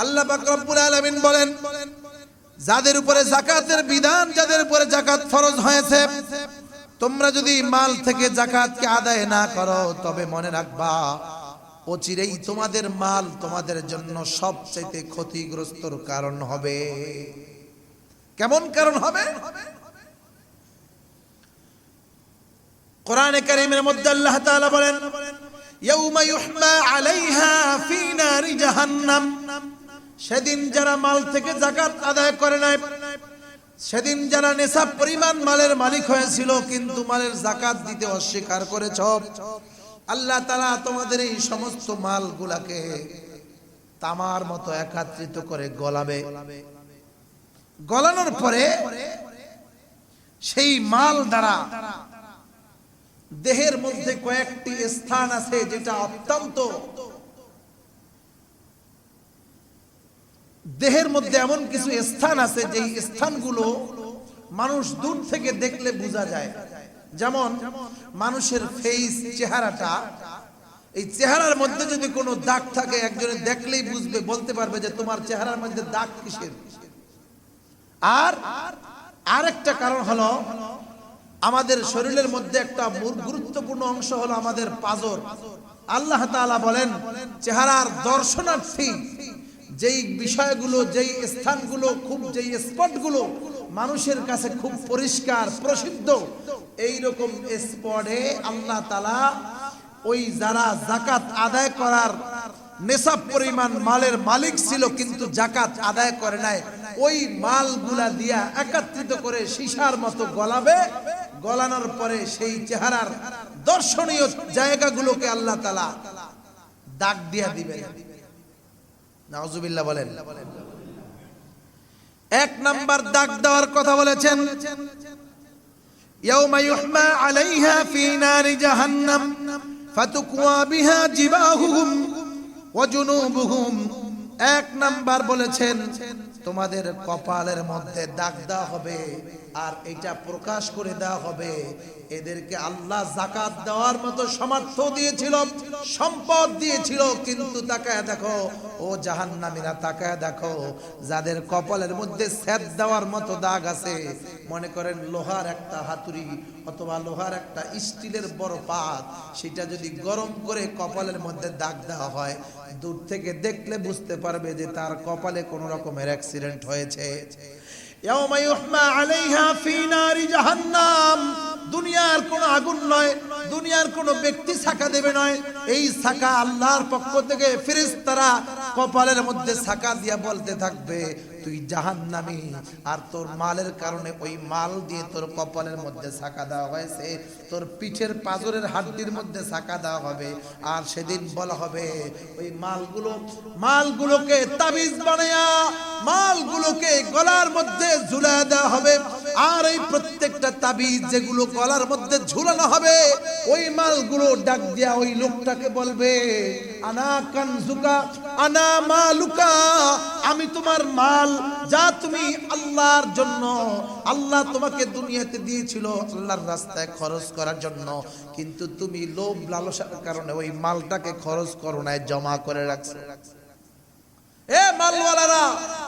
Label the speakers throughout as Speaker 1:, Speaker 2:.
Speaker 1: আল্লাহ রব্বুল আলামিন বলেন, যাদের উপরে জাকাতের বিধান, যাদের উপরে জাকাত ফরজ হয়েছে, তোমরা যদি মাল থেকে জাকাতকে আদায় না করো, তবে মনে রাখবা, অচিরেই তোমাদের মাল তোমাদের জন্য সবচাইতে ক্ষতিগ্রস্তর কারণ হবে। কেমন কারণ হবে? কোরআনে কারীমের মধ্যে আল্লাহ তাআলা বলেন, ইয়াউমা ইউহমা আলাইহা ফি নারি জাহান্নাম। সেদিন যারা মাল থেকে জাকাত আদায় করে নাই, সেদিন যারা নেশাব পরিমাণ মালের মালিক হয়েছিল, কিন্তু মালের জাকাত দিতে অস্বীকার করেছ। আল্লাহ তারা তোমাদের এই সমস্ত মালগুলাকে তামার মতো একত্রিত করে গলাবে। গলানোর পরে সেই মাল দ্বারা দেহের মধ্যে কয়েকটি স্থান আছে যেটা অত্যন্ত দেহের মধ্যে এমন কিছু স্থান আছে যে স্থানগুলো মানুষ দূর থেকে দেখলে বোঝা যায়। যেমন মানুষের ফেস চেহারাটা। এই চেহারার মধ্যে যদি কোনো দাগ থাকে, একজনে দেখলেই বুঝবে, বলতে পারবে যে তোমার চেহারার মধ্যে দাগ কিসের? আর আরেকটা কারণ হলো, আমাদের শরীরের মধ্যে একটা গুরুত্বপূর্ণ অংশ হলো আমাদের পাজর। আল্লাহ বলেন, চেহারার দর্শনার্থী যেই বিষয়গুলো, যেই স্থানগুলো, খুব যেই স্পটগুলো মানুষের কাছে খুব পরিষ্কার, প্রসিদ্ধ এই রকম স্পটে আল্লাহ তাআলা ওই যারা জাকাত আদায় করার নেশাব পরিমাণ মালের মালিক ছিল কিন্তু জাকাত আদায় করে নাই, ওই মালগুলা দিয়া একত্রিত করে সীসার মতো গলাবে, গলানোর পরে সেই চেহারার দর্শনীয় জায়গাগুলোকে আল্লাহ তালা দাগ দিয়া দিবেন। নাউজুবিল্লাহ বলেন এক নাম্বার দাগ দেওয়ার কথা বলেছেন يوم يحمى عليها في نار جهنم فتكوى بها جباههم وجنوبهم এক নাম্বার বলেছেন তোমাদের কপালের মধ্যে দাগ দেওয়া হবে আর এটা প্রকাশ করে দেওয়া হবে। এদেরকে আল্লাহ জাকাত দেওয়ার মতো সামর্থ্য দিয়েছিল, সম্পদ দিয়েছিল, কিন্তু তাকায় দেখো, ও জাহান্নামীরা তাকায় দেখো, যাদের কপালের মধ্যে স্যাদ দেওয়ার মতো দাগ আছে, মনে করেন লোহার একটা হাতুড়ি অথবা লোহার একটা স্টিলের বড় পাত, সেটা যদি গরম করে কপালের মধ্যে দাগ দেওয়া হয়, দূর থেকে দেখলে বুঝতে পারবে যে তার কপালে কোনো রকমের অ্যাক্সিডেন্ট হয়েছে। দুনিয়ার কোন আগুন নয়, দুনিয়ার কোনো ব্যক্তি শাখা দেবে নয়। এই শাখা আল্লাহর পক্ষ থেকে ফেরেশতারা কপালের মধ্যে সাকা দিয়া বলতে থাকবে। তুই জাহান্নামী। আর তোর মালের কারণে ওই মাল দিয়ে তোর কপালের মধ্যে ছাকা দেওয়া হয়েছে। তোর পিঠের পাজরের হাড্ডির মধ্যে ছাকা দেওয়া হবে। আর সেদিন বলা হবে, ওই মালগুলো, মালগুলোকে তাবিজ বানায়া, মালগুলোকে গলার মধ্যে ঝুলায় দেওয়া হবে। আর এই প্রত্যেকটা তাবিজ যেগুলো গলার মধ্যে ঝুলানো হবে, ওই মালগুলো ডাক দিয়া ওই লোকটাকে বলবে, আনা কানজুকা, আনা মালুকা, আমি তোমার মাল যা তুমি আল্লাহর জন্য, আল্লাহ তোমাকে দুনিয়াতে দিয়েছিল আল্লাহর রাস্তায় খরচ করার জন্য। কিন্তু তুমি লোভ লালসার কারণে ওই মালটাকে খরচ করো নাই, জমা করে রাখছো। এ মালওয়ালারা,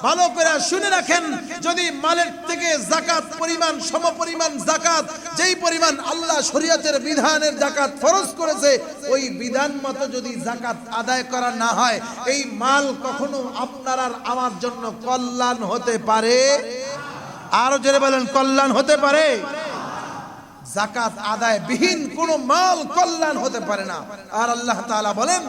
Speaker 1: ভালো করে শুনে রাখেন, যদি মালের থেকে জাকাত পরিমাণ সম পরিমাণ জাকাত, যেই পরিমাণ আল্লাহ শরীয়তের বিধানের জাকাত ফরজ করেছে, ওই বিধান মতো যদি জাকাত আদায় করা না হয়, এই মাল কখনো আপনার আর আমার জন্য কল্যাণ হতে পারে? আরও জোরে বলেন, কল্যাণ হতে পারে? জাকাত আদায় বিহীন কোনো মাল কল্যাণ হতে পারে না। আর আল্লাহ তাআলা বলেন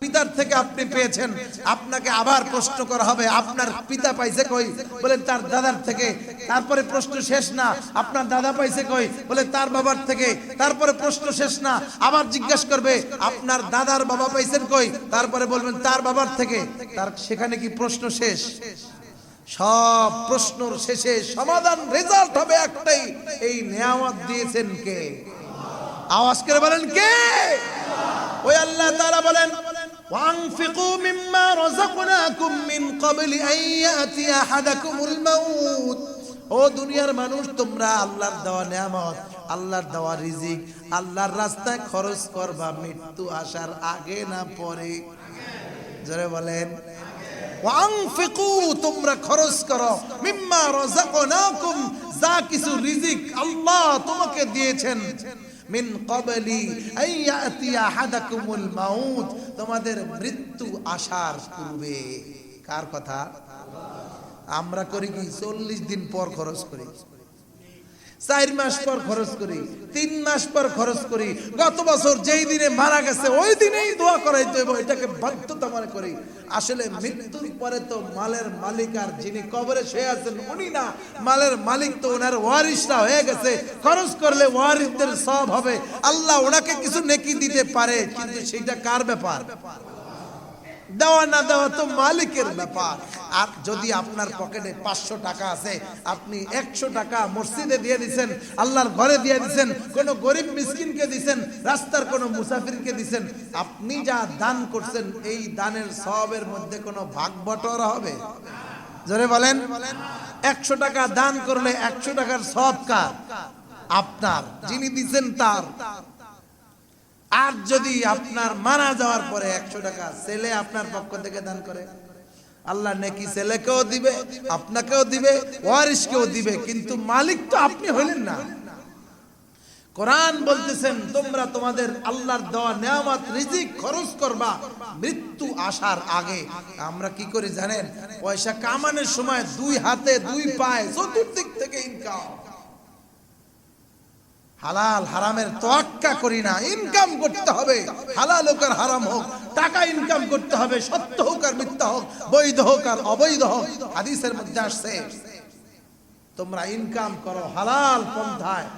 Speaker 1: পিতার থেকে আপনি পেয়েছেন। আপনাকে আবার প্রশ্ন করা হবে, আপনার পিতা পাইছে কই? বলেন, তার দাদার থেকে। তারপরে প্রশ্ন শেষ না, আপনার দাদা পাইছে কই? বলে, তার বাবার থেকে। তারপরে প্রশ্ন শেষ না, আবার জিজ্ঞাসা করবে, আপনার দাদার বাবা পাইছেন কই? তারপরে বলবেন, তার বাবার থেকে। তার সেখানে কি প্রশ্ন শেষ? সব প্রশ্নর শেষে সমাধান রেজাল্ট হবে একটাই, এই নিয়ামত দিয়েছেন কে? আওয়াজ করে বলেন কে? ওই আল্লাহ তাআলা বলেন وانفقوا مما رزقناكم من قبل ان ياتي احدكم الموت ও দুনিয়ার মানুষ তোমরা আল্লাহর দেওয়া নিয়ামত আল্লাহর দেওয়া রিজিক আল্লাহর রাস্তায় খরচ করবা মৃত্যু আসার আগে না পরে জোরে বলেন ওয়াংফিকু তোমরা খরচ করো মিম্মা রাযাকনাকুম যা কিছু রিজিক আল্লাহ তোমাকে দিয়েছেন মিন কবলি মাউত। তোমাদের মৃত্যু আসার পূর্বে। কার কথা? আমরা করি কি? চল্লিশ দিন পর খরচ করি। চার মাস পর খরচ করি, তিন মাস পর খরচ করি। গত বছর যেই দিনে মারা গেছে, ওই দিনেই দোয়া করাইতে হবে এটাকে বাধ্যতা মনে করি। আসলে মৃত্যুর পরে তো মালের মালিক আর যিনি কবরে শুয়ে আছেন, উনি না। মালের মালিক তো ওনার ওয়ারিসরা হয়ে গেছে। খরচ করলে ওয়ারিসদের সব হবে। আল্লাহ ওনাকে কিছু নেকি দিতে পারে, কিন্তু সেটা কার ব্যাপার ব্যাপার? দেওয়া না দেওয়া তো মালিকের ব্যাপার। আর যদি আপনার পকেটে পাঁচশো টাকা আছে, আপনি একশো টাকা মসজিদে দিয়ে দিছেন, আল্লাহর ঘরে দিয়ে দিছেন, কোন গরিব মিসকিনকে দিছেন, রাস্তার কোন মুসাফিরকে দিছেন, আপনি যা দান করছেন, এই দানের সবের মধ্যে কোনো ভাগ বটরা হবে? জোরে বলেন। একশো টাকা দান করলে একশো টাকার সব কার? আপনার, যিনি দিচ্ছেন তার। আর যদি আপনার মারা যাওয়ার পরে একশো টাকা ছেলে আপনার পক্ষ থেকে দান করে, আল্লাহ নাকি ছেলেকেও দিবে, আপনাকেও দিবে ওয়ারিসকেও দিবে, কিন্তু মালিক তো আপনি হইলেন না। কোরআন বলতেছেন, তোমরা তোমাদের আল্লাহর দেওয়া নেয়ামত, রিজিক খরচ করবা মৃত্যু আসার আগে। আমরা কি করি জানেন? পয়সা কামানোর সময় দুই হাতে দুই পায়ে চতুর্দিক থেকে ইনকাম হালাল হারামের তোয়াক্কা করি না। ইনকাম করতে হবে। হালাল হোক আর হারাম হোক, টাকা ইনকাম করতে হবে, সত্য হোক আর মিথ্যা হোক, বৈধ হোক আর অবৈধ হোক, হাদিসের মধ্যে আসছে, তোমরা ইনকাম করো হালাল পন্থায়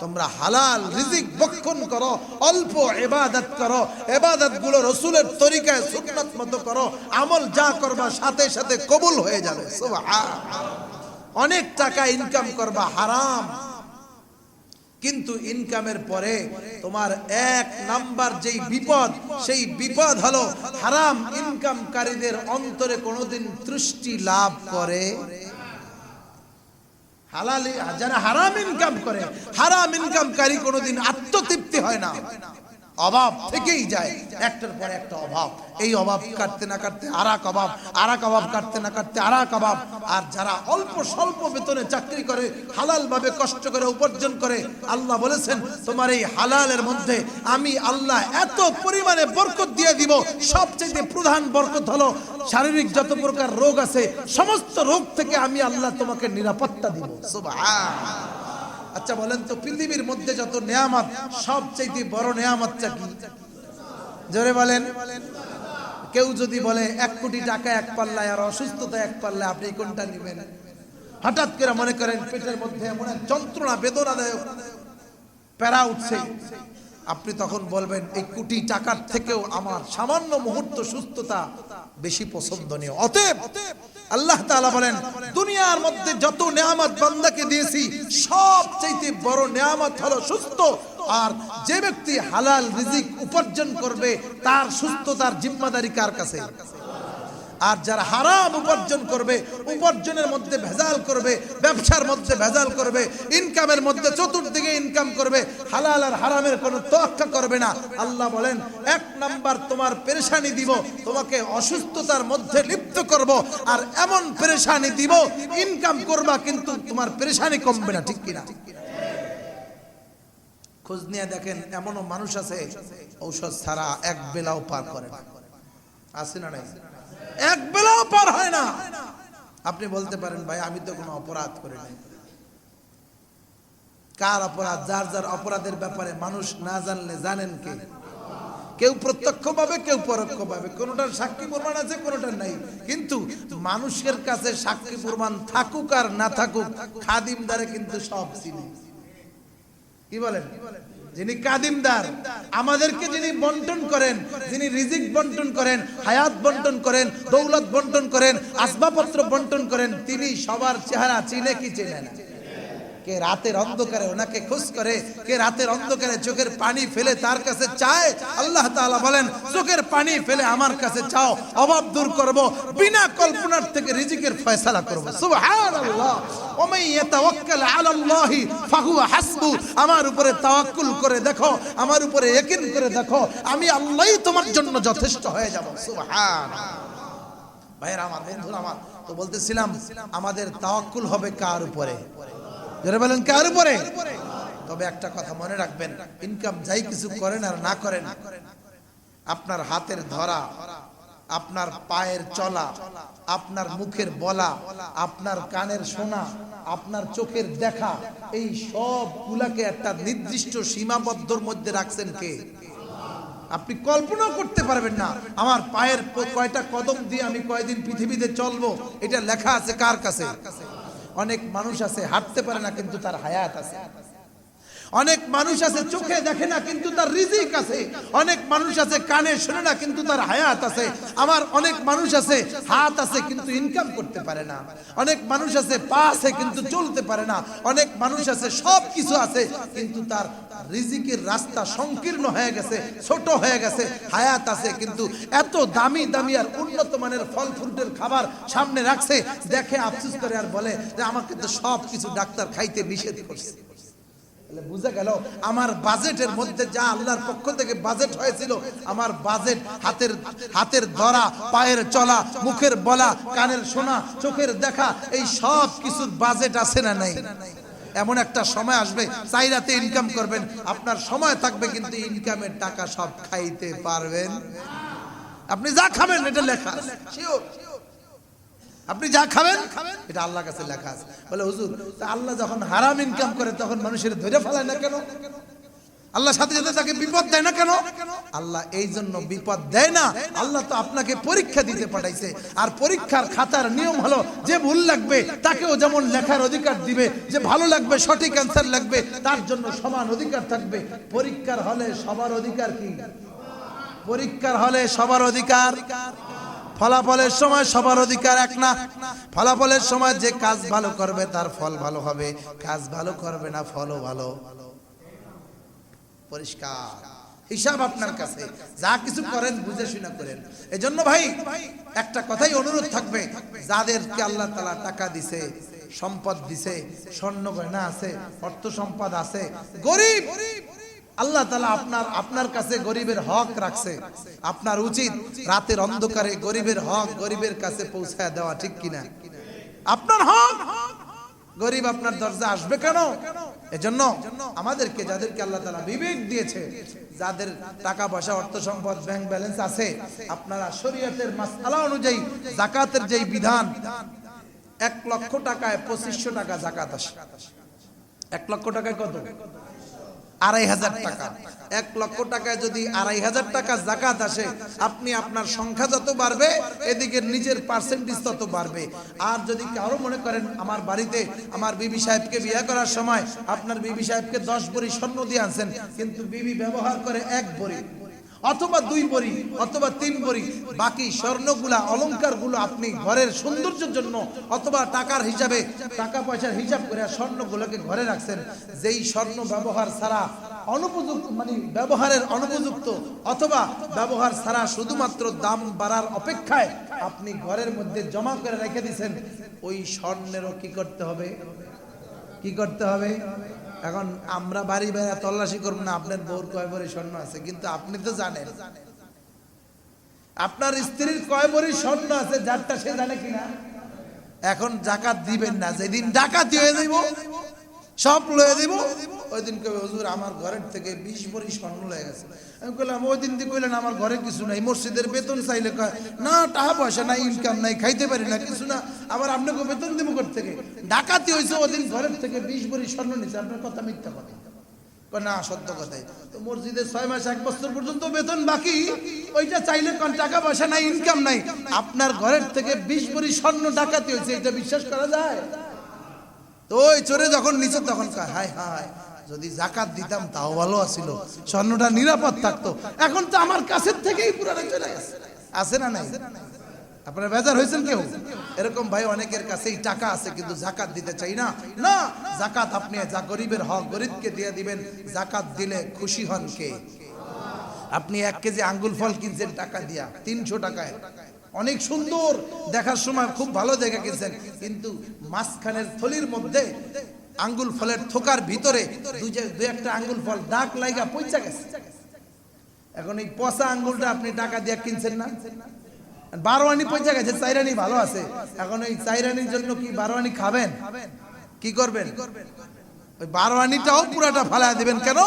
Speaker 1: তোমরা হালাল রিজিক করো, অল্প ইবাদত করো, ইবাদতগুলো রাসূলের তরিকায় মতো করো, আমল যা করবা সাথে সাথে কবুল হয়ে যাবে। অনেক টাকা ইনকাম করবা, হারাম। কিন্তু ইনকামের পরে তোমার এক নাম্বার যেই বিপদ, সেই বিপদ হলো হারাম ইনকামকারীদের অন্তরে কোনোদিন তৃষ্টি লাভ করে। হালালি যারা হারাম ইনকাম করে, হারাম ইনকামকারী কোনোদিন আত্মতৃপ্তি হয় না। অভাব থেকেই যায়। একটার পর একটা অভাব। এই অভাব কাটতে না কাটতে আরাক অভাব আরাক অভাব কাটতে না কাটতে আরাক অভাব। আর যারা অল্প স্বল্প বেতনে চাকরি করে হালাল ভাবে কষ্ট করে, উপার্জন করে, আল্লাহ বলেছেন, তোমার এই হালালের মধ্যে আমি আল্লাহ এত পরিমাণে বরকত দিয়ে দিব সবচেয়ে প্রধান বরকত হলো শারীরিক যত প্রকার রোগ আছে, সমস্ত রোগ থেকে আমি আল্লাহ তোমাকে নিরাপত্তা দিব। সুবহান। আচ্ছা বলেন তো, পৃথিবীর মধ্যে যত নেয়ামত সবচেয়ে বড় নেয়ামতটা কি? জোরে বলেন। কেউ যদি বলে, এক কোটি টাকা এক পাল্লায় আর অসুস্থতা এক পাল্লায়, আপনি কোনটা নেবেন? হঠাৎ করে মনে করেন, পেটের মধ্যে এমন এক যন্ত্রণা, বেদনাদায়ক প্যারা উঠছে। আপনি তখন বলবেন, এই কোটি টাকার থেকেও আমার সামান্য মুহূর্ত সুস্থতা বেশি পছন্দনীয়। অতএব আল্লাহ তাআলা বলেন, দুনিয়ার মধ্যে যত নিয়ামত বান্দাকে দিয়েছি, সব চাইতে বড় নিয়ামত হলো সুস্থ। আর যে ব্যক্তি হালাল রিজিক উপার্জন করবে, তার সুস্থতার জিম্মাদারি কার কাছে? আর যারা হারাম উপার্জন করবে, উপার্জনের মধ্যে ভেজাল করবে, ব্যবসার মধ্যে ভেজাল করবে ইনকামের মধ্যে চতুর্দিকে ইনকাম করবে, হালাল আর হারামের কোনো তোয়াক্কা করবে না। আল্লাহ বলেন, এক নাম্বার তোমার পেরেশানি দিব, তোমাকে অসুস্থতার মধ্যে লিপ্ত করব, আর এমন পেরেশানি দিব ইনকাম করবা কিন্তু তোমার পেরেশানি কমবে না, ঠিক কিনা? খোঁজ নিয়ে দেখেন, এমনও মানুষ আছে, ঔষধ ছাড়া এক বেলাও পার করে না। আছে না নাই? এক বেলাও পার হয় না। আপনি বলতে পারেন, ভাই, আমি তো কোনো অপরাধ করি নাই। কার অপরাধ? যার যার অপরাধের ব্যাপারে মানুষ না জানলে জানেন কে? কেউ প্রত্যক্ষ পাবে কেউ পরোক্ষ পাবে কোনোটার সাক্ষী প্রমাণ আছে, কোনোটার নাই। কিন্তু মানুষের কাছে সাক্ষী প্রমাণ থাকুক আর না থাকুক, খাদিমদারে কিন্তু সব চিনে। কি বলেন? যিনি কাদিমদার, আমাদেরকে যিনি বন্টন করেন, যিনি রিজিক বন্টন করেন, হায়াত বন্টন করেন, দৌলত বন্টন করেন, আসবাবপত্র বন্টন করেন, তিনি সবার চেহারা চিনে কি চেনে না। কে রাতের অন্ধকারে ওনাকে খুশ করে, কে রাতের অন্ধকারে চোখের পানি ফেলে তার কাছে চায়, আল্লাহ তাআলা বলেন, চোখের পানি ফেলে আমার কাছে চাও, অভাব দূর করব, বিনা কল্পনার থেকে রিজিকের ফয়সালা করব। সুবহানাল্লাহ। ওমাই ইয়াতাওয়াক্কাল আলাল্লাহি ফাহুয়া হাসবু। আমার উপরে তাওয়াক্কুল করে দেখো, আমার উপরে ইয়াকিন করে দেখো, আমি আল্লাহই তোমার জন্য যথেষ্ট হয়ে যাব। সুবহান ভাইয়ের আমার, বন্ধুরা আমার, তো বলতেছিলাম, আমাদের তাওয়াক্কুল হবে কার উপরে? যারা বলেন, কার উপরে? তবে একটা কথা মনে রাখবেন ইনকাম যাই কিছু করেন আর না করেন, আপনার হাতের ধরা, আপনার পায়ের চলা, আপনার মুখের বলা, আপনার কানের শোনা, আপনার চোখের দেখা, এই সব গুলাকে একটা নির্দিষ্ট সীমাবদ্ধর মধ্যে রাখছেন কে? আপনি কল্পনাও করতে পারবেন না, আমার পায়ের কয়টা কদম দিয়ে আমি কয়দিন পৃথিবীতে চলবো, এটা লেখা আছে কার কাছে? অনেক মানুষ আছে হাঁটতে পারে না কিন্তু তার হায়াত আছে। অনেক মানুষ আছে, চোখে দেখে না, কিন্তু তার রিজিক আছে। অনেক মানুষ আছে, কানে শোনে না, কিন্তু তার হায়াত আছে। আমার অনেক মানুষ আছে, হাত আছে, কিন্তু ইনকাম করতে পারে না। অনেক মানুষ আছে, পা আছে, কিন্তু চলতে পারে না। অনেক মানুষ আছে সব কিছু আছে, কিন্তু তার রিজিকের রাস্তা সংকীর্ণ হয়ে গেছে, ছোট হয়ে গেছে, হায়াত আছে, কিন্তু এত দামি দামি আর উন্নত মানের ফল ফ্রুটের খাবার সামনে রাখছে। দেখে আফসুস করে আর বলে যে, আমাকে তো সব কিছু ডাক্তার খাইতে নিষেধ করছে। গেল আমার বাজেটের মধ্যে যা আল্লাহর পক্ষ থেকে বাজেট হয়েছিল, আমার বাজেট হাতের হাতের ধরা, পায়ের চলা, মুখের বলা, কানের শোনা, চোখের দেখা, এই সব কিছুর বাজেট আছে না নাই? এমন একটা সময় আসবে চাইরাতে ইনকাম করবেন, আপনার সময় থাকবে কিন্তু ইনকামের টাকা সব খাইতে পারবেন। আপনি যা খাবেন, এটা লেখা Sure. আপনি যা খাবেন, এটা আল্লাহর কাছে লেখা আছে। বলে, হুজুর আল্লাহ যখন হারাম ইনকাম করে, তখন মানুষের ধরে ফেলায় না কেন? আল্লাহ সাথে সাথে তাকে বিপদ দেয় না কেন? আল্লাহ এই জন্য বিপদ দেয় না। আল্লাহ তো আপনাকে পরীক্ষা দিতে পাঠাইছে। আর পরীক্ষার খাতার নিয়ম হলো, যে ভুল লাগবে, তাকেও যেমন লেখার অধিকার দিবে, যে ভালো লাগবে, সঠিক অ্যান্সার লাগবে, তার জন্য সমান অধিকার থাকবে। পরীক্ষার হলে সবার অধিকার কি? পরীক্ষার হলে সবার অধিকার। ফলাফলের সময় সবার অধিকার এক না। ফলাফলের সময় যে কাজ ভালো করবে, তার ফল ভালো হবে। কাজ ভালো করবে না, ফলও ভালো। পরিষ্কার। হিসাব আপনার কাছে। যা কিছু করেন, বুঝে শুনে করেন। এজন্য ভাই, একটা কথাই অনুরোধ থাকবে। যাদেরকে আল্লাহ তালা টাকা দিছে, সম্পদ দিছে, স্বর্ণ গয়না আছে, অর্থ সম্পদ আছে, গরিব আল্লাহ তালা আপনার আপনার কাছে গরিবের হক রাখছে। আপনার উচিত রাতের অন্ধকারে গরিবের হক গরিবের কাছে পৌঁছায় দেওয়া, ঠিক কিনা? আপনার হক, গরিব আপনার দরজা আসবে কেন? এজন্য আমাদেরকে, যাদেরকে আল্লাহ তালা বিবেক দিয়েছে, যাদের টাকা পয়সা, অর্থ সম্পদ ব্যাংক ব্যালেন্স আছে, আপনারা শরীয়তের মাসালা অনুযায়ী জাকাতের যেই বিধান, এক লক্ষ টাকায় পঁচিশশো টাকা জাকাত আসে। এক লক্ষ টাকায় কত? আড়াই হাজার টাকা। এক লক্ষ টাকায় যদি আড়াই হাজার টাকা জাকাত আসে, আপনি আপনার সংখ্যা যত বাড়বে, এদিকে নিজের পার্সেন্টেজ তত বাড়বে। আর যদি কারও মনে করেন, আমার বাড়িতে আমার বিবি সাহেবকে বিয়ে করার সময় আপনার বিবি সাহেবকে দশ বড়ি স্বর্ণ দিয়ে আনছেন, কিন্তু বিবি ব্যবহার করে এক ভরি অথবা দুই বড়ি, অথবা তিন বড়ি, বাকি স্বর্ণগুলা অলংকারগুলো আপনি ঘরের সৌন্দর্যের জন্য অথবা টাকার হিসাবে, টাকা পয়সার হিসাব করে স্বর্ণগুলোকে ঘরে রাখছেন। যেই স্বর্ণ ব্যবহার ছাড়া অনুপযুক্ত মানে ব্যবহারের অনুপযুক্ত অথবা ব্যবহার ছাড়া শুধুমাত্র দাম বাড়ার অপেক্ষায় আপনি ঘরের মধ্যে জমা করে রেখে দিয়েছেন ওই স্বর্ণেরও কি করতে হবে? কি করতে হবে? এখন আমরা বাড়ি বেড়া তল্লাশি করব না, আপনার বউর কয় ভরি স্বর্ণ আছে, কিন্তু আপনি তো জানেন। আপনার স্ত্রীর কয় ভরি স্বর্ণ আছে, যারটা সে জানে কিনা? এখন জাকাত দিবেন না, যেদিন ডাকাতি হয়ে দিব সব লয়ে দিব। ওই দিন কবে হুজুর, আমার ঘরের থেকে বিশ ভরি স্বর্ণ লয়ে গেছে। আমি কইলাম, ওই দিন দিয়ে কইলেন, আমার ঘরে কিছু নাই, মসজিদের বেতন চাইলে না, টাকা পয়সা নাই ইনকাম নাই, খাইতে পারি না, কিছু না, আবার আপনাকে বেতন দিব ঘর থেকে ডাকাতি হয়েছে ওদিন ঘরের থেকে বিশ ভরি স্বর্ণ নিছে, আপনার কথা মিথ্যা কথা। না, সত্য কথাই। তো মসজিদে ছয় মাস, এক বছর পর্যন্ত বেতন বাকি, ওইটা চাইলে কোন, টাকা পয়সা নাই ইনকাম নাই। আপনার ঘরের থেকে বিশ ভরি স্বর্ণ ডাকাতি হয়েছে এটা বিশ্বাস করা যায়? তো ওই চোরে যখন নিচে, তখন হায় হায়, যদি জাকাত দিতাম, তাও ভালো আছিল। স্বর্ণটা নিরাপদ থাকতো। এখন তো আমার কাছের থেকেই পুরাটা চলে গেছে। আছে না নাই? আপনারা বেজার হয়েছেন কেউ? এরকম ভাই অনেকের কাছেই টাকা আছে, কিন্তু জাকাত দিতে চাই না। না জাকাত আপনি যা গরিবের হক, গরিবকে দিয়ে দিবেন জাকাত দিলে খুশি হন কে? আপনি এক কেজি আঙ্গুল ফল কিনছেন টাকা দিয়া, তিনশো টাকায়। অনেক সুন্দর, দেখার সময় খুব ভালো দেখে কিনছেন কিন্তু মাঝখানের থলির মধ্যে আঙ্গুল ফলের থোকার ভিতরে দুই একটা আঙ্গুল ফল দাগ লাইগা পয়সা গেছে। এখন এই পচা আঙ্গুলটা আপনি টাকা দিয়ে কিনছেন না? বারো আনি পয়সা গেছে, চাইরানি ভালো আছে। এখন ওই চাইরানির জন্য কি বারো আনি খাবেন? কি করবেন? ওই বারো আনিটাও পুরাটা ফালাই দিবেন কেন?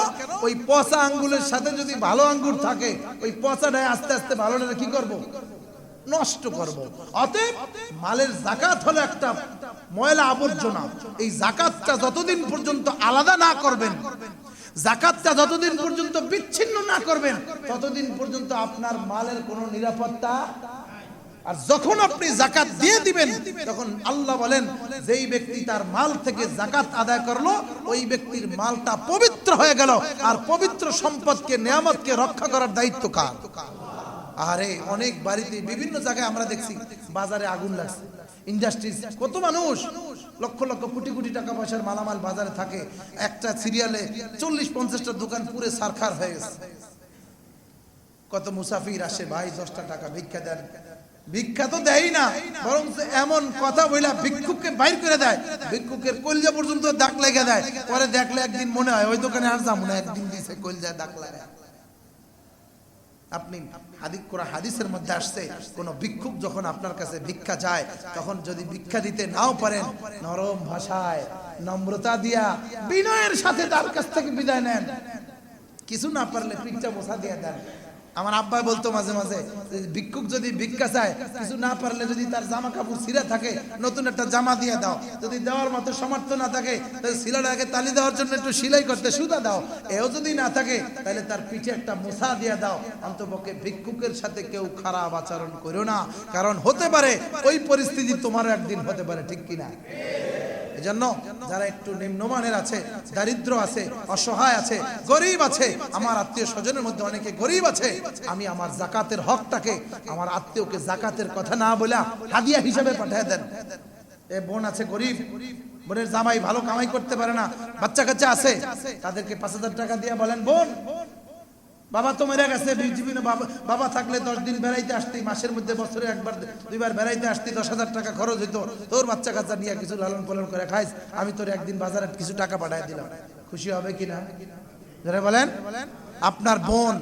Speaker 1: ওই পচা আঙ্গুলের সাথে যদি ভালো আঙ্গুর থাকে, ওই পচাটায় আস্তে আস্তে ভালোটা কি করব? নষ্ট করব। অতএব মালের জাকাত হলো একটা ময়লা আবর্জনা। এই জাকাতটা যতদিন পর্যন্ত আলাদা না করবেন জাকাতটা যতদিন পর্যন্ত বিচ্ছিন্ন না করবেন, ততদিন পর্যন্ত আপনার মালের কোনো নিরাপত্তা আর যখন আপনি জাকাত দিয়ে দিবেন, তখন আল্লাহ বলেন, যেই ব্যক্তি তার মাল থেকে জাকাত আদায় করল, ওই ব্যক্তির মালটা পবিত্র হয়ে গেল। আর পবিত্র সম্পদকে, নিয়ামতকে রক্ষা করার দায়িত্ব কার? আরে অনেক বাড়িতে, বিভিন্ন জায়গায় আমরা দেখছি বাজারে আগুন লাগছে। ইন্ডাস্ট্রিজ কত মানুষ, লক্ষ লক্ষ কোটি কোটি টাকা পয়সার মালামাল বাজারে থাকে। একটা সিরিয়ালে চল্লিশ, পঞ্চাশটা দোকান পুরে সারখার হয়ে গেছে। কত মুসাফির আসে, ভাই, দশটা টাকা ভিক্ষা দেন। ভিক্ষা তো দেয় না বরং এমন কথা বইলা ভিক্ষুককে বাইর করে দেয়। ভিক্ষুকের কলজা পর্যন্ত দাগ লেগে দেয়। পরে দেখলে একদিন মনে হয়, ওই দোকানে আর যাব না, একদিন দিছে কলজা দাগ লাগে আপনি হাদিক করা হাদিসের মধ্যে আসছে, কোন বিক্ষোভ যখন আপনার কাছে ভিক্ষা যায় তখন যদি ভিক্ষা দিতে নাও পারেন, নরম ভাষায় নম্রতা দিয়া বিনয়ের সাথে তার কাছ থেকে বিদায় নেন। কিছু না পারলে পিঠটা বসা দিয়ে দেন। আমার আব্বাই বলতো মাঝে মাঝে ভিক্ষুক যদি ভিক্ষা চায়, কিছু না পারলে যদি তার জামা কাপড় ছিঁড়া থাকে, নতুন একটা জামা দিয়ে দাও। যদি দেওয়ার মতো সামর্থ্য না থাকে, তাহলে শিলাটাকে তালি দেওয়ার জন্য একটু সিলাই করতে সুদা দাও। এও যদি না থাকে, তাহলে তার পিঠে একটা মোছা দিয়ে দাও। অন্তপক্ষে ভিক্ষুকের সাথে কেউ খারাপ আচরণ করো না। কারণ হতে পারে, ওই পরিস্থিতি তোমারও একদিন হতে পারে, ঠিক কিনা? এজন্য যারা একটু নিম্নমানের আছে, দারিদ্র আছে, অসহায় আছে, গরিব আছে, আমার আত্মীয় স্বজনের মধ্যে অনেকে গরিব আছে, আমি আমার জাকাতের হকটাকে, আমার আত্মীয়কে জাকাতের কথা না বলে হাদিয়া হিসাবে পাঠিয়ে দেন। এ বোন আছে গরিব, বোনের জামাই ভালো কামাই করতে পারে না, বাচ্চা কাচ্চা আছে, তাদেরকে পাঁচ হাজার টাকা দিয়ে বলেন, বোন বাবা তো মেরে গেছে বাবা থাকলে দশ দিন বেড়াইতে আসতি, মাসের মধ্যে বছরে একবার, দুইবার বেড়াইতে আসতি, দশ হাজার টাকা খরচ হইতো। তোর বাচ্চা কাচ্চা নিয়ে কিছু লালন পালন করে খাইস, আমি তোর একদিন বাজারে কিছু টাকা পাঠাই দিলাম। খুশি হবে কিনা? বলেন বলেন। আপনার বোন,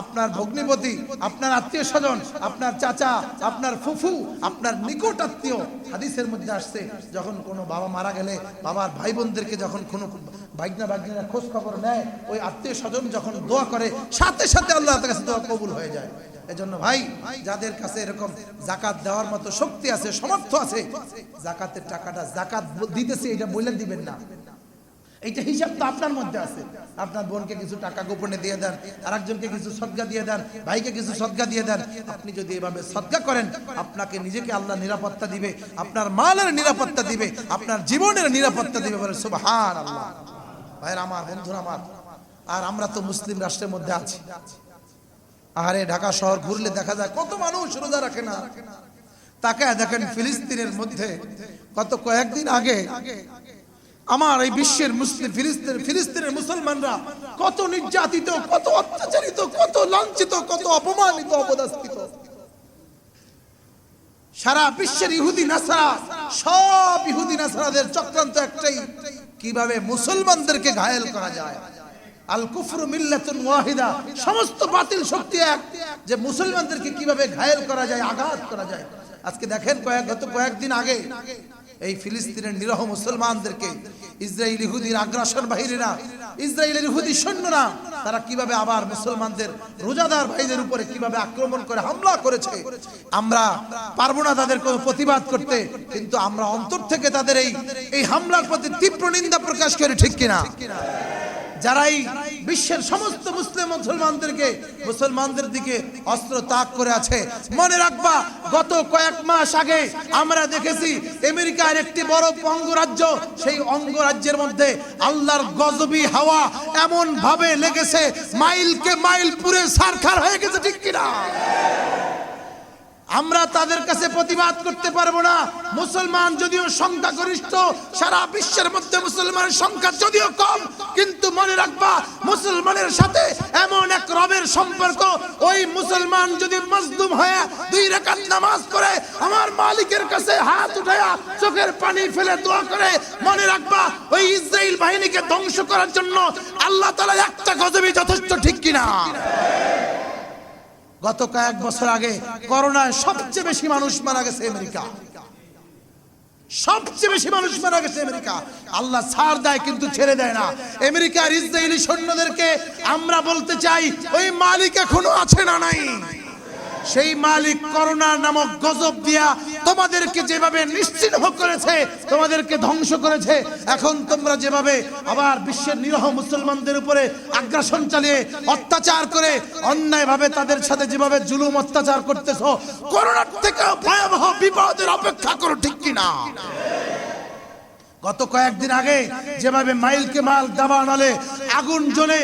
Speaker 1: আপনার ভগ্নিপতি, আপনার আত্মীয় স্বজন, আপনার চাচা, আপনার ফুফু, আপনার নিকট আত্মীয় হাদিসের মধ্যে আসছে, যখন কোনো বাবা মারা গেলে বাবার ভাই বোনদেরকে যখন কোনো ভাগনা ভাগ্নিরা খোঁজ খবর নেয়, ওই আত্মীয় স্বজন যখন দোয়া করে, সাথে সাথে আল্লাহ কাছে দোয়া কবুল হয়ে যায়। এজন্য ভাই, যাদের কাছে এরকম জাকাত দেওয়ার মতো শক্তি আছে সমর্থ আছে, জাকাতের টাকাটা জাকাত দিতেছে, এটা বলে দিবেন না। এইটা হিসাব তো আপনার মধ্যে আছে। আপনার বোনকে কিছু টাকা গোপনে দিয়ে দেন আর একজনকে কিছু সদ্গা দিয়ে দেন, ভাইকে কিছু সদ্গা দিয়ে দেন। আপনি যদি এভাবে সদ্গা করেন, আপনাকে নিজেকে আল্লাহ নিরাপত্তা দিবে, আপনার মালের নিরাপত্তা দিবে, আপনার জীবনের নিরাপত্তা দিবে বলে সুবহান আল্লাহ ভাইয়ের আমার, বন্ধুরা আমার, আর আমরা তো মুসলিম রাষ্ট্রের মধ্যে আছি। আহারে, ঢাকা শহর ঘুরলে দেখা যায় কত মানুষ রোজা রাখে না। তাকে দেখেন ফিলিস্তিনের মধ্যে কত কয়েকদিন আগে আমার এই বিশ্বের মুসলিম ফিলিস্তিন ফিলিস্তিনের মুসলমানরা কত নির্যাতিত, কত অত্যাচারিত, কত লাঞ্ছিত, কত অপমানিত অপদাস্তিত সারা বিশ্বের ইহুদি নাসারা, সব ইহুদি নাসারাদের চক্রান্ত একটাই, কীভাবে মুসলমানদেরকে ঘায়েল করা যায়। আল কুফরু মিল্লাতুন ওয়াহিদা, সমস্ত বাতিল শক্তি এক, যে মুসলমানদেরকে কীভাবে ঘায়েল করা যায়, আঘাত করা যায়। আজকে দেখেন কয়েক গত কয়েকদিন আগে এই ফিলিস্তিনের নিরহ মুসলমানদেরকে ইসরায়েল ইহুদির আগ্রাসন বাহিনীরা, ইসরায়েলের ইহুদি সৈন্যরা, তারা কীভাবে আবার মুসলমানদের রোজাদার ভাইদের উপরে কীভাবে আক্রমণ করে হামলা করেছে, আমরা পারব না তাদের কোনো প্রতিবাদ করতে, কিন্তু আমরা অন্তর থেকে তাদের এই এই হামলার প্রতি তীব্র নিন্দা প্রকাশ করি, ঠিক কিনা? যারাই বিশ্বের সমস্ত মুসলিম মুসলমানদেরকে, মুসলমানদের দিকে অস্ত্র তাক করে আছে। মনে রাখবা, গত কয়েক মাস আগে আমরা দেখেছি, আমেরিকার একটি বড় অঙ্গরাজ্য, সেই অঙ্গরাজ্যের মধ্যে আল্লাহর গজবি হাওয়া এমন ভাবে লেগেছে, মাইলকে মাইল পুরে সারখার হয়ে গেছে, ঠিক কিনা? আমরা তাদের কাছে প্রতিবাদ করতে পারব না। মুসলমান যদিও সংখ্যাগরিষ্ঠ, সারা বিশ্বের মধ্যে মুসলমানের সংখ্যা যদিও কম, কিন্তু মনে রাখবা, মুসলমানের সাথে এমন এক রবের সম্পর্ক, ওই মুসলমান যদি মজলুম হয়ে দুই রাকাত নামাজ পড়ে, আমার মালিকের কাছে হাত উঠায়া চোখের পানি ফেলে দোয়া করে, মনে রাখবা, ওই ইসরায়েল বাহিনীকে ধ্বংস করার জন্য আল্লাহ তাআলা একটা গজবই যথেষ্ট, ঠিক কিনা? গত কয়েক বছর আগে করোনায় সবচেয়ে বেশি মানুষ মারা গেছে আমেরিকা। সবচেয়ে বেশি মানুষ মারা গেছে আমেরিকা। আল্লাহ ছাড় দেয় কিন্তু ছেড়ে দেয় না। আমেরিকার ইসরায়েলি সৈন্যদেরকে আমরা বলতে চাই, ওই মালিক এখনও আছে না নাই? সেই মালিক করোনা নামক গজব দিয়া তোমাদেরকে যেভাবে নিশ্চিহ্ন করেছে, তোমাদেরকে ধ্বংস করেছে, এখন তোমরা যেভাবে আবার বিশ্বের নিরহ মুসলমানদের উপরে আগ্রাসন চালিয়ে অত্যাচার করে অন্যায়ভাবে তাদের সাথে যেভাবে জুলুম অত্যাচার করতেছ, করোনার থেকে ভয়াবহ বিপদের অপেক্ষা করো ঠিক কিনা? গত কয়েকদিন আগে যেভাবে মাইলকে মাল দাবা নালে আগুন জ্বলে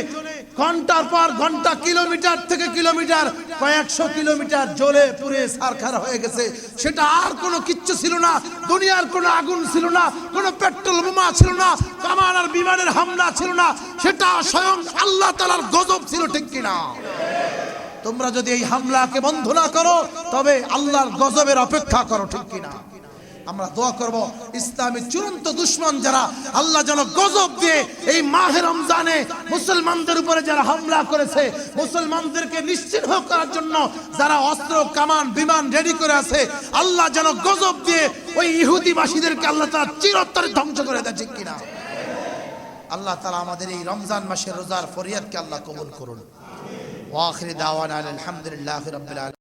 Speaker 1: ঘণ্টার পর ঘণ্টা, কিলোমিটার থেকে কিলোমিটার, কয়েকশো কিলোমিটার জ্বলে পুড়ে সারখার হয়ে গেছে। সেটা আর কোনো কিচ্ছু ছিল না, দুনিয়ার কোনো আগুন ছিল না, কোনো পেট্রোল বোমা ছিল না, কামান আর বিমানের হামলা ছিল না, সেটা স্বয়ং আল্লাহ তালার গজব ছিল, ঠিক কিনা? তোমরা যদি এই হামলাকে বন্ধ না করো, তবে আল্লাহর গজবের অপেক্ষা করো, ঠিক কিনা? আমরা দোয়া করব, ইসলামী চূড়ান্ত দুশ্মন যারা আল্লাহ যেন গজব দিয়ে এই মাহে রমজানে মুসলমানদের উপরে যারা হামলা করেছে, মুসলমানদেরকে নিশ্চিহ্ন করার জন্য যারা অস্ত্র, কামান, বিমান রেডি করে আছে, আল্লাহ যেন গজব দিয়ে ওই ইহুদিবাসীদেরকে আল্লাহ তারা চিরতরে ধ্বংস করে দেয় কিনা? আল্লাহ তালা আমাদের এই রমজান মাসের রোজার ফরিয়াদকে আল্লাহ কবুল করুন। ওয়াখির দাওয়ানা আলহামদুলিল্লাহ আলামিন।